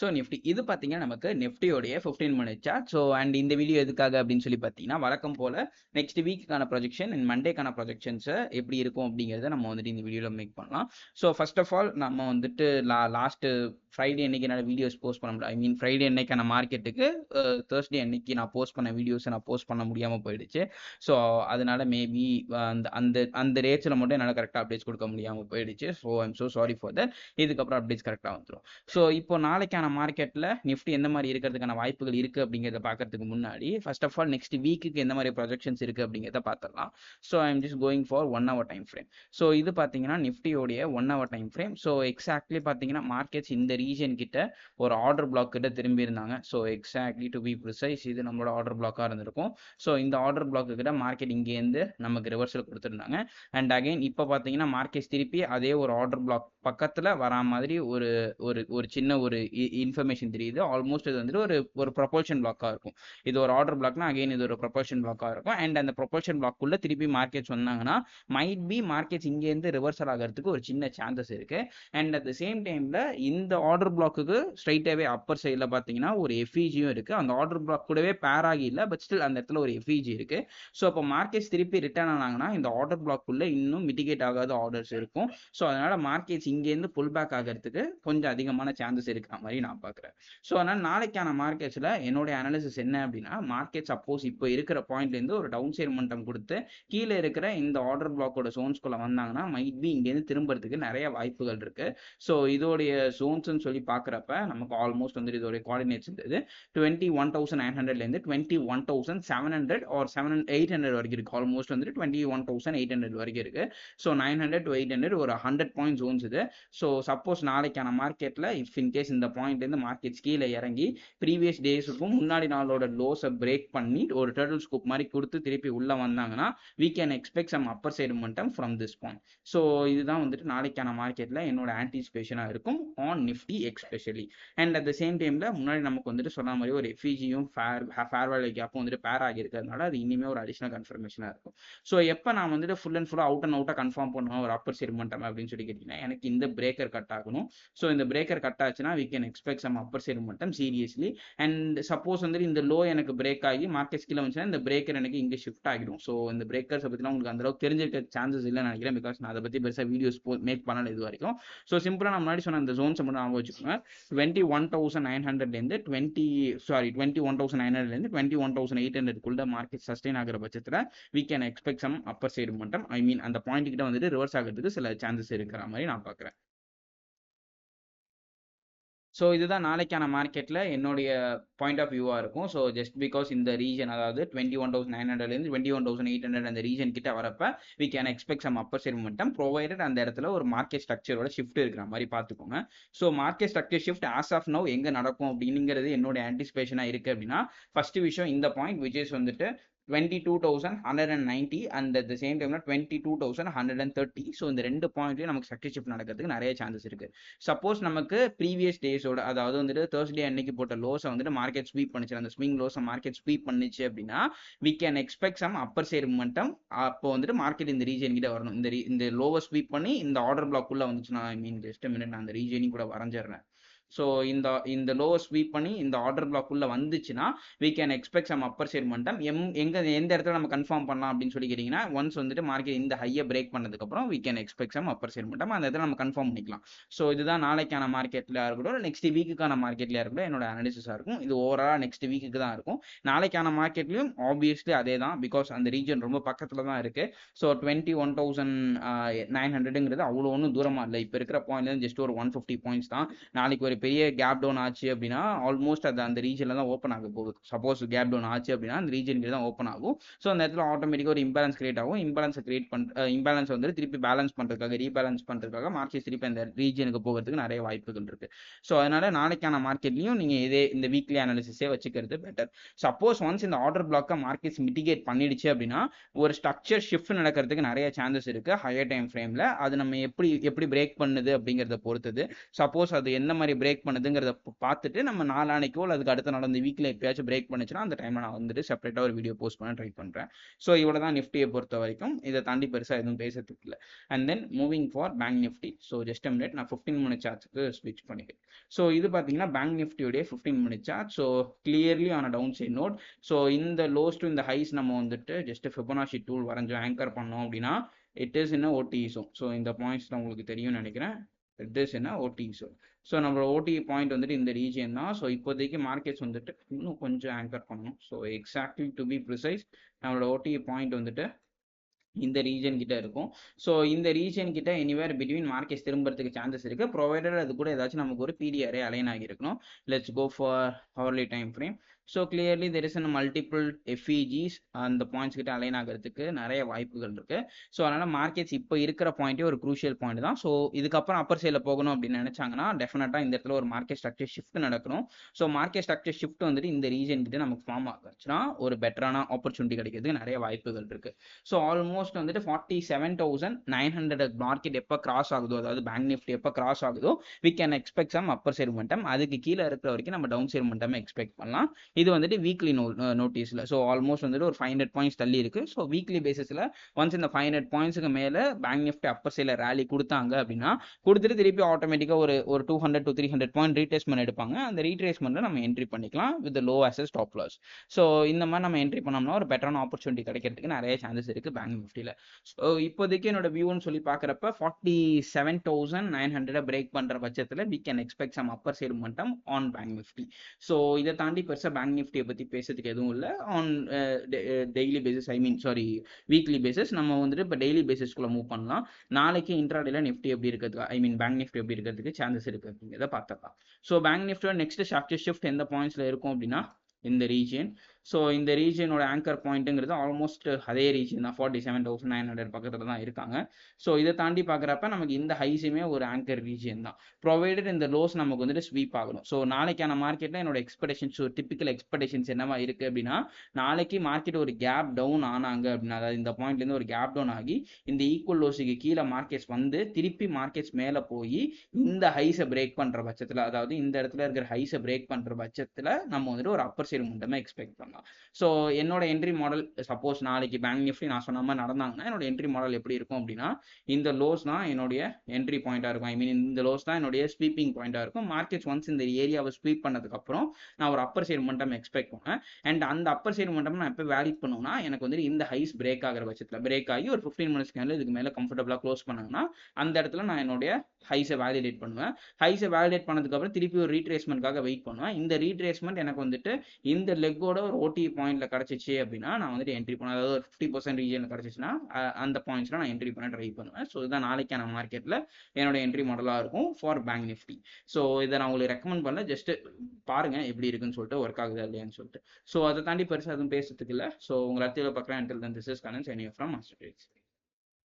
So Nifty இது பார்த்தீங்கன்னா நமக்கு நிஃப்டியோடைய fifteen minute chart so and இந்த வீடியோ எதுக்காக அப்படின்னு சொல்லி பார்த்தீங்கன்னா வழக்கம் போல் நெக்ஸ்ட் வீக்குக்கான ப்ரொஜெக்ஷன் அண்ட் மண்டேக்கான ப்ரொஜெக்ஷன்ஸை எப்படி இருக்கும் அப்படிங்கிறத நம்ம வந்துட்டு இந்த வீடியோவில் மேக் பண்ணலாம். ஸோ ஃபர்ஸ்ட் ஆஃப் ஆல் நம்ம வந்துட்டு லா லாஸ்ட்டு ஃப்ரைடே அன்னைக்கு என்னால் வீடியோஸ் போஸ்ட் பண்ண முடியல. ஐ மீன் ஃப்ரைடே அன்னைக்கான மார்க்கெட்டுக்கு தேர்ஸ்டே அன்னைக்கு நான் போஸ்ட் பண்ண வீடியோஸை நான் போஸ்ட் பண்ண முடியாமல் போயிடுச்சு. ஸோ அதனால மேபி அந்த அந்த அந்த ரேட்ஸில் மட்டும் என்னால் கரெக்டாக அப்டேட்ஸ் கொடுக்க முடியாமல் போயிடுச்சு. So I'm so sorry for that இதுக்கப்புறம் அப்டேட்ஸ் கரெக்டாக வந்துடும் ஸோ இப்போ நாளைக்கான மார்க்கெட்டில் நிஃப்டி எந்த மாதிரி இருக்கிறதுக்கான வாய்ப்புகள் இருக்குது அப்படிங்கிறத பார்க்கறதுக்கு முன்னாடி ஃபர்ஸ்ட் ஆஃப் ஆல் நெக்ஸ்ட் வீக்குக்கு எந்த மாதிரி ப்ரொஜெக்ஷன்ஸ் இருக்குது அப்படிங்கிறத பார்த்துடலாம். So I am just going for one hour time frame so இது பார்த்தீங்கன்னா நிஃப்டியோடைய one hour time frame so exactly பார்த்தீங்கன்னா மார்க்கெட்ஸ் இந்த ரீஜன் கிட்ட ஒரு ஆர்டர் பிளாக் கிட்ட திரும்பி இருந்தாங்க so exactly to be precise இது நம்மளோட ஆர்டர் பிளாக்காக இருந்திருக்கும். ஸோ இந்த ஆர்டர் பிளாக்கு கிட்ட மார்க்கெட் இங்கேருந்து நமக்கு ரிவர்சல் கொடுத்துருந்தாங்க. அண்ட் அகைன் இப்போ பார்த்தீங்கன்னா மார்க்கெட்ஸ் திருப்பி அதே ஒரு ஆர்டர் பிளாக் பக்கத்தில் வரா மாதிரி ஒரு ஒரு ஒரு சின்ன ஒரு இன்ஃபர்மேஷன் தெரியுது. ஆல்மோஸ்ட் இது வந்துட்டு ஒரு ஒரு ப்ரொபோர்ஷன் பிளாக்காக இருக்கும். இது ஒரு ஆர்டர் பிளாக்னா அகைன் இது ஒரு ப்ரொபோர்ஷன் பிளாக்காக இருக்கும். அண்ட் அந்த ப்ரொபோஷன் பிளாக்குள்ளே திருப்பி மார்க்கெட்ஸ் வந்தாங்கன்னா மைட் பி மார்க்கெட்ஸ் இங்கேருந்து ரிவர்சல் ஆகிறதுக்கு ஒரு சின்ன சான்சஸ் இருக்குது அண்ட் அட் த சேம் டைமில் இந்த ஆர்டர் ஆர்டர் பிளாக்குக்கு ஸ்ட்ரைட்டாகவே அப்பர் சைடில் பார்த்தீங்கன்னா ஒரு எஃப்இஜியும் இருக்குது அந்த ஆர்டர் பிளாக் கூடவே பேர் ஆகி இல்லை பட் ஸ்டில் அந்த இடத்துல ஒரு எஃப்இஜி இருக்குது ஸோ அப்போ மார்க்கெட்ஸ் திருப்பி ரிட்டர்ன் ஆனாங்கன்னா இந்த ஆர்டர் பிளாக்குள்ளே இன்னும் மிட்டிகேட் ஆகாத ஆர்டர்ஸ் இருக்கும். ஸோ அதனால் மார்க்கெட்ஸ் இங்கேருந்து புல் பேக் ஆகிறதுக்கு கொஞ்சம் அதிகமான சான்சஸ் இருக்கிற மாதிரி நான் பார்க்குறேன் ஸோ அதனால் நாளைக்கான மார்க்கெட்ஸில் என்னுடைய அனாலிசிஸ் என்ன அப்படின்னா மார்க்கெட் சப்போஸ் இப்போ இருக்கிற பாயிண்ட்லேருந்து ஒரு டவுன் சைட் கொடுத்து கீழே இருக்கிற இந்த ஆர்டர் பிளாக்கோட சோன்ஸ்குள்ளே வந்தாங்கன்னா மைட் பி இங்கேருந்து திரும்புறதுக்கு நிறைய வாய்ப்புகள் இருக்குது ஸோ இதோடைய ஜோன்ஸ்னு சொல்லி பார்க்குறப்ப நமக்கு ஆல்மோஸ்ட் வந்து இதோடைய கோஆர்டினேட்ஸ் இருந்தது டுவெண்ட்டி ஒன் தௌசண்ட் நைன் ஹண்ட்ரட்லேருந்து twenty one thousand seven hundred or seven eight hundred வரைக்கும் இருக்கு. ஆல்மோஸ்ட் வந்துட்டு twenty one thousand eight hundred வரைக்கும் இருக்கு. So nine hundred to eight hundred ஒரு ஹண்ட்ரட் பாயிண்ட் ஜோன்ஸ் இது. ஸோ சப்போஸ் நாளைக்கான மார்க்கெட்டில் இஃப் இன் கேஸ் இந்த பாயிண்ட்லேருந்து மார்க்கெட்ஸ் கீழே இறங்கி ப்ரீவியஸ் டேஸுக்கும் முன்னாடி நாளோட லோஸை பிரேக் பண்ணி ஒரு டர்டில் ஸ்கூப் மாதிரி கொடுத்து திருப்பி உள்ளே வந்தாங்கன்னா we can expect some upper side மட்டம் ஃப்ரம் திஸ் பாயிண்ட் ஸோ இதுதான் வந்துட்டு நாளைக்கான மார்க்கெட்டில் என்னோட ஆன்டிசிபேஷனாக இருக்கும். On Nifty especially and at the same டைமில் முன்னாடி நமக்கு வந்துட்டு சொன்ன மாதிரி ஒரு எஃபிஜியும் ஃபேர் ஃபேர் கேப்பும் வந்துட்டு பேர் ஆகியிருக்கிறதுனால அது இனிமேல் ஒரு அடிஷனல் கன்ஃபர்மேஷனாக இருக்கும். ஸோ எப்போ நான் வந்துட்டு ஃபுல் அண்ட் ஃபுல்லாக அவுட் அண்ட் அவுட்டாக கன்ஃபார்ம் பண்ணுவோம் ஒரு அப்பர் சைடு அப்படின்னு சொல்லி கேட்டிங்கன்னா எனக்கு இந்த பிரேக்கர் கட் ஆகணும். ஸோ இந்த பிரேக்கர் கட் ஆச்சுன்னா we can expect some upper side மட்டம் சீரியஸ்லி அண்ட் சப்போஸ் வந்துட்டு இந்த லோ எனக்கு பிரேக் ஆகி மார்க்கெட் ஸ்கில் வந்துச்சுன்னா இந்த பிரேக்கர் எனக்கு இங்கே ஷிஃப்ட் ஆகிடும். ஸோ இந்த பிரேக்கர்ஸை பற்றிலாம் உங்களுக்கு அந்த அளவுக்கு தெரிஞ்சிருக்க சான்சஸ் இல்லைன்னு நினைக்கிறேன். பிகாஸ் நான் அதை பற்றி பெருசாக வீடியோஸ் மேக் பண்ணல இது வரைக்கும். ஸோ சிம்பிளாக நான் முன்னாடி சொன்ன அந்த ஜோன்ஸ் மட்டும் ஞாபகம் வச்சுக்கோங்க டுவெண்ட்டி ஒன் தௌசண்ட் நைன் ஹண்ட்ரட்லேருந்து twenty sorry twenty one thousand nine ஹண்ட்ரட்லேருந்து டுவெண்ட்டி ஒன் தௌசண்ட் எயிட் ஹண்ட்ரட்குள்ள மார்க்கெட் சஸ்டெயின் ஆகிற பட்சத்தில் we can expect some upper side மட்டும் ஐ மீன் அந்த பாயிண்ட் கிட்ட வந்துட்டு ரிவர்ஸ் ஆகிறதுக்கு சில சான்சஸ் இருக்கிற மாதிரி நான் பார்க்குறேன் ஸோ இதுதான் நாளைக்கான மார்க்கெட்டில் என்னுடைய பாயிண்ட் ஆஃப் வியூவாக இருக்கும். ஸோ ஜஸ்ட் பிகாஸ் இந்த ரீஜன் அதாவது டுவெண்ட்டி ஒன் தௌசண்ட் நைன் ஹண்ட்ரட்லேருந்து twenty one thousand eight hundred அந்த ரீஜன் கிட்ட வரப்ப we can expect some upper side மட்டும் ப்ரொவைடட் அந்த இடத்துல ஒரு மார்க்கெட் ஸ்ட்ரக்சரோட ஷிஃப்ட் இருக்கிற மாதிரி பார்த்துக்கோங்க. So market structure shift as of now எங்கே நடக்கும் அப்படிங்கிறது என்னோட ஆன்டிசிபேஷனாக இருக்குது அப்படின்னா ஃபர்ஸ்ட் விஷயம் இந்த பாயிண்ட் விஜய்ஸ் வந்துட்டு twenty two thousand hundred and ninety and at the same டைம்ல twenty two thousand hundred and thirty so இந்த ரெண்டு பாயிண்ட்லையும் நமக்கு ஸ்ட்ரக்சர் ஷிஃப்ட் நடக்கிறதுக்கு நிறைய சான்சஸ் இருக்கு. சப்போஸ் நமக்கு ப்ரீவியஸ் டேஸோட அதாவது வந்துட்டு தேர்ஸ்டே அன்னைக்கு போட்ட லோஸை வந்துட்டு மார்க்கெட் ஸ்வீப் பண்ணிச்சு. அந்த ஸ்விங் லோஸை மார்க்கெட் ஸ்வீப் பண்ணிச்சு அப்படின்னா we can expect some upper side மட்டும் அப்போ வந்துட்டு மார்க்கெட் இந்த ரீஜன் கிட்ட வரணும். இந்த இந்த லோவை ஸ்வீப் பண்ணி இந்த ஆர்டர் பிளாக் உள்ள வந்துச்சுன்னா ஐ மீன் ஜஸ்ட் மினிட் நான் அந்த ரீஜனையும் கூட வரைஞ்சிடுறேன். ஸோ இந்த இந்த லோவை ஸ்வீப் பண்ணி இந்த ஆர்டர் பிளாக் உள்ள வந்துச்சுன்னா we can expect some upper side மட்டம் எம் எங்க எந்த இடத்துல நம்ம கன்ஃபார்ம் பண்ணலாம் அப்படின்னு சொல்லி கேட்டிங்கன்னா ஒன்ஸ் வந்துட்டு மார்க்கெட் இந்த ஹையை பிரேக் பண்ணதுக்கப்புறம் we can expect some upper side மட்டம் அந்த இடத்துல நம்ம கன்ஃபார்ம் பண்ணிக்கலாம். ஸோ இதுதான் நாளைக்கான மார்க்கெட்டில் இருக்கட்டும் நெக்ஸ்ட் வீக்குக்கான மார்க்கெட்லேயே இருக்கட்டும் என்னோட அனாலிசிஸாக இருக்கும். இது ஓவரால் நெக்ஸ்ட் வீக்குக்கு தான் இருக்கும். நாளைக்கான மார்க்கெட்லையும் ஆப்வியஸ்லி அதே தான் பிகாஸ் அந்த ரீஜன் ரொம்ப பக்கத்தில் தான் இருக்குது so twenty one thousand nine ஹண்ட்ரடுங்கிறது அவ்வளோ ஒன்றும் தூரமாக இல்லை. இப்போ இருக்கிற பாயிண்ட் ஜஸ்ட் ஒரு ஒன் ஃபிஃப்டி பாயிண்ட்ஸ் தான். நாளைக்கு ஒரு பெரிய கேப் டவுன் ஆச்சு அப்படின்னா ஆல்மோஸ்ட் அது அந்த ரீஜனில் தான் ஓப்பன் ஆக போகுது. சப்போஸ் கேப் டவுன் ஆச்சு அப்படின்னா அந்த ரீஜனுக்கு தான் ஓப்பன் ஆகும். ஸோ அந்த இடத்துல ஆட்டோமேட்டிக்காக ஒரு இம்பேலன்ஸ் கிரியேட் ஆகும். இம்பேலன்ஸை கிரியேட் பண்ண இம்பேலன்ஸ் வந்து திருப்பி பேலன்ஸ் பண்ணுறதுக்காக ரீபேலன்ஸ் பண்ணுறதுக்காக மார்க்கெட் திருப்பி அந்த ரீஜனுக்கு போகிறதுக்கு நிறைய வாய்ப்புகள் இருக்குது ஸோ அதனால நாளைக்கான மார்க்கெட்லையும் நீங்கள் இதே இந்த வீக்லி அனாலிசிஸே வச்சுக்கிறது பெட்டர் சப்போஸ் ஒன்ஸ் இந்த ஆர்டர் பிளாக்கை மார்க்கெட்ஸ் மிட்டிகேட் பண்ணிடுச்சு அப்படின்னா ஒரு ஸ்ட்ரக்சர் ஷிஃப்ட் நடக்கிறதுக்கு நிறைய சான்சஸ் இருக்குது ஹையர் டைம் ஃப்ரேமில் அது நம்ம எப்படி எப்படி பிரேக் பண்ணுது அப்படிங்கிறத பொறுத்தது. சப்போஸ் அது எந்த மாதிரி பிரேக் பண்ணுதுங்கிறத பார்த்துட்டு நம்ம நாளானைக்கோ இல்லை அதுக்கு அடுத்த நாள் அந்த வீக்கில் எப்பயாச்சும் பிரேக் பண்ணுச்சுன்னா அந்த டைமில் நான் வந்துட்டு செப்பரேட்டாக ஒரு வீடியோ போஸ்ட் பண்ண ட்ரை பண்ணுறேன் ஸோ இவ்வளோ தான் நிஃப்டியை பொறுத்த வரைக்கும். இதை தாண்டி பெருசாக எதுவும் பேசுறதுக்கு இல்லை. And then moving for bank Nifty so just minute நான் ஃபிஃப்டீன் மினிட் சார்ஜுக்கு ஸ்விட்ச் பண்ணிக்கிறேன் ஸோ இது பார்த்தீங்கன்னா bank நிஃப்டியோடைய fifteen minute chart so clearly ஆன டவுன் சைட் நோட் ஸோ இந்த லோஸ் டு இந்த ஹைஸ் நம்ம வந்துட்டு ஜஸ்ட் ஃபிபனாஷி டூல் வரைஞ்சோம் ஆங்கர் பண்ணோம் அப்படின்னா இட் இஸ் இன் ஓடிஇஸும் ஸோ இந்த பாயிண்ட்ஸ்லாம் உங்களுக்கு தெரியும்னு நினைக்கிறேன். இட் இஸ் என்ன ஓடிஇஸும் ஸோ நம்மளோட ஓடி பாயிண்ட் வந்துட்டு இந்த ரீஜியன் தான். ஸோ இப்போதைக்கு மார்க்கெட்ஸ் வந்துட்டு இன்னும் கொஞ்சம் ஆங்கர் பண்ணணும். So exactly to be precise நம்மளோட ஓடி பாயிண்ட் வந்துட்டு இந்த ரீஜன் கிட்ட இருக்கும். ஸோ இந்த ரீஜன் கிட்ட எனிவேர் பிட்வீன் மார்க்கெட்ஸ் திரும்புறதுக்கு சான்சஸ் இருக்கு. ப்ரொவைடட் அது கூட ஏதாச்சும் நமக்கு ஒரு பிடிஆரே align ஆகியிருக்கணும். Let's go for hourly time frame so clearly there is multiple எஃப்இஜிஸ் அந்த பாயிண்ட்ஸ் கிட்ட அலைன் ஆகிறதுக்கு நிறைய வாய்ப்புகள் இருக்கு. ஸோ அதனால மார்க்கெட்ஸ் இப்போ இருக்கிற பாயிண்ட்டே ஒரு குரூஷியல் பாயிண்ட் தான். ஸோ இதுக்கப்புறம் அப்பர் சைடில் போகணும் அப்படின்னு நினைச்சாங்கன்னா டெஃபினட்டா இந்த இடத்துல ஒரு மார்க்கெட் ஸ்ட்ரக்சர் ஷிஃப்ட் நடக்கணும். ஸோ மார்க்கெட் ஸ்ட்ரக்சர் ஷிஃப்ட் வந்துட்டு இந்த ரீஜன் கிட்ட நமக்கு ஃபார்ம் ஆச்சுன்னா ஒரு பெட்டரான ஆப்பர்ச்சுனிட்டி கிடைக்கிறதுக்கு நிறைய வாய்ப்புகள் இருக்கு. ஸோ ஆல்மோஸ்ட் வந்துட்டு forty seven thousand nine hundred market எப்போ கிராஸ் ஆகுதோ அதாவது பேங்க் நிஃப்டி எப்போ கிராஸ் ஆகுதோ we can expect some upper side மட்டம் அதுக்கு கீழே இருக்கிற வரைக்கும் நம்ம டவுன் சைடு மட்டம் எக்ஸ்பெக்ட் பண்ணலாம். இது வந்துட்டு வீக்லி நோ நோட்டீஸில் ஸோ ஆல்மோஸ்ட் வந்துட்டு ஒரு ஃபைவ் ஹண்ட்ரட் பாயிண்ட்ஸ் தள்ளி இருக்கு ஸோ வீக்லி பேசிஸில் ஒன்ஸ் இந்த ஃபைவ் ஹண்ட்ரட் பாயிண்ட்ஸுக்கு மேலே பேங்க் நிஃப்டி அப்பர் சைடில் ரேலி கொடுத்தாங்க அப்படின்னா கொடுத்துட்டு திருப்பி ஆட்டோமேட்டிக்காக ஒரு ஒரு two hundred to three hundred point retracement எடுப்பாங்க. அந்த ரீட்ரேஸ்மெண்ட்டில் நம்ம என்ட்ரி பண்ணிக்கலாம் with low as stop loss so இந்த மாதிரி நம்ம என்ட்ரி பண்ணோம்னா ஒரு பெட்டரான ஆப்பர்ச்சுனிட்டி கிடைக்கிறதுக்கு நிறைய சான்சஸ் இருக்குது பேங்க் நிஃப்டியில் ஸோ இப்போதைக்கு என்னோட வியூன்னு சொல்லி பார்க்குறப்ப forty seven thousand nine hundred break பண்ணுற பட்சத்தில் we can expect some upper side மட்டும் ஆன் பேங்க் நிஃப்டி ஸோ இதை தாண்டி பெருசாக பேங்க் நிஃப்டியை பற்றி பேசுறதுக்கு எதுவும் இல்லை. On daily basis I mean sorry weekly basis நம்ம வந்துட்டு இப்போ டெய்லி பேசிஸ்க்குள்ள மூவ் பண்ணலாம். நாளைக்கு இன்ட்ராடேல நிஃப்டி எப்படி இருக்கிறதுக்கு ஐ மீன் பேங்க் நிஃப்டி எப்படி இருக்கிறதுக்கு சான்சஸ் இருக்கு அப்படிங்கிறத பார்த்துக்கலாம். ஸோ பேங்க் நிஃப்டியோட நெக்ஸ்ட் ஸ்ட்ரக்சர் ஷிஃப்ட் எந்த பாயிண்ட்ஸ்ல இருக்கும் அப்படின்னா இந்த ரீஜியன் ஸோ இந்த ரீஜியனோட ஆங்கர் பாயிண்ட்டுங்கிறது ஆல்மோஸ்ட் அதே ரீஜன் தான். Forty seven thousand nine hundred பக்கத்தில் தான் இருக்காங்க. ஸோ இதை தாண்டி பார்க்குறப்ப நமக்கு இந்த ஹைஸுமே ஒரு ஆங்கர் ரீஜியன் தான். ப்ரொவைடட் இந்த லோஸ் நமக்கு வந்துட்டு ஸ்வீப் ஆகணும். ஸோ நாளைக்கான மார்க்கெட்டில் என்னோட எக்ஸ்பெக்டேஷன்ஸ் ஒரு டிப்பிக்கல் எக்ஸ்பெக்டேஷன்ஸ் என்னவா இருக்குது அப்படின்னா நாளைக்கு மார்க்கெட் ஒரு கேப் டவுன் ஆனாங்க அப்படின்னா அதாவது இந்த பாயிண்ட்லேருந்து ஒரு கேப் டவுன் ஆகி இந்த ஈக்குவல் லோஸுக்கு கீழே மார்க்கெட்ஸ் வந்து திருப்பி மார்க்கெட்ஸ் மேலே போய் இந்த ஹைஸை பிரேக் பண்ணுற பட்சத்தில் அதாவது இந்த இடத்துல இருக்கிற ஹைஸை பிரேக் பண்ணுற பட்சத்தில் நம்ம வந்துட்டு ஒரு அப்பர் சைடு மட்டுமே எக்ஸ்பெக்ட் பண்ணலாம். ஸோ என்னோட என்ட்ரி மாடல் சப்போஸ் நாளைக்கு பேங்க் நிஃப்டி நான் சொன்ன மாதிரி நடந்தாங்கன்னா என்னோட என்ட்ரி மாடல் எப்படி இருக்கும் அப்படின்னா இந்த லோஸ் தான் என்னுடைய என்ட்ரி பாயிண்டாக இருக்கும். ஐ மீன் இந்த லோஸ் தான் என்னுடைய ஸ்வீப்பிங் பாயிண்டாக இருக்கும். மார்க்கெட்ஸ் ஒன்ஸ் இந்த ஏரியாவை ஸ்வீப் பண்ணதுக்கப்புறம் நான் ஒரு அப்பர் சைடு மட்டம் எக்ஸ்பெக்ட் பண்ணேன் அண்ட் அந்த அப்பர் சைடு மட்டம் நான் எப்போ வேலிட் பண்ணுவேன்னா எனக்கு வந்து இந்த ஹைஸ் பிரேக் ஆகிற பட்சத்தில். பிரேக் ஆகி ஒரு ஃபிஃப்டீன் மினிட்ஸ் கேண்டில் இதுக்கு மேலே கம்ஃபர்டபுளாக க்ளோஸ் பண்ணாங்கன்னா அந்த இடத்துல நான் என்னுடைய ஹைஸை வேலிடேட் பண்ணுவேன். ஹைஸை வேலிடேட் பண்ணதுக்கப்புறம் திருப்பி ஒரு ரீட்ரேஸ்மெண்ட்காக வெயிட் பண்ணுவேன். இந்த ரீட்ரேஸ்மெண்ட் எனக்கு வந்துட்டு இந்த லெக்கோட ஒரு ஓடி பாயிண்ட்ல கிடச்சிச்சு அப்படின்னா நான் வந்துட்டு என்ட்ரி பண்ண அதாவது ஒரு ஃபிஃப்டி பர்சன்ட் ரீஜனில் கிடச்சிச்சுன்னா அந்த பாயிண்ட்ஸ்ல நான் என்ட்ரி பண்ண ட்ரை பண்ணுவேன். ஸோ இதுதான் நாளைக்கான மார்க்கெட்டில் என்னோட என்ட்ரி மாடலாக இருக்கும் ஃபார் பேங்க் நிஃப்டி ஸோ இதை நான் உங்களுக்கு ரெக்கமெண்ட் பண்ணல. ஜஸ்ட் பாருங்க எப்படி இருக்குன்னு சொல்லிட்டு ஒர்க் ஆகுதா இல்லையான்னு சொல்லிட்டு. ஸோ அதை தாண்டி பெருசாக எதுவும் பேசுறதுக்கு இல்லை. ஸோ உங்களை அடுத்த பார்க்குறேன் until then this is Kannan signing from master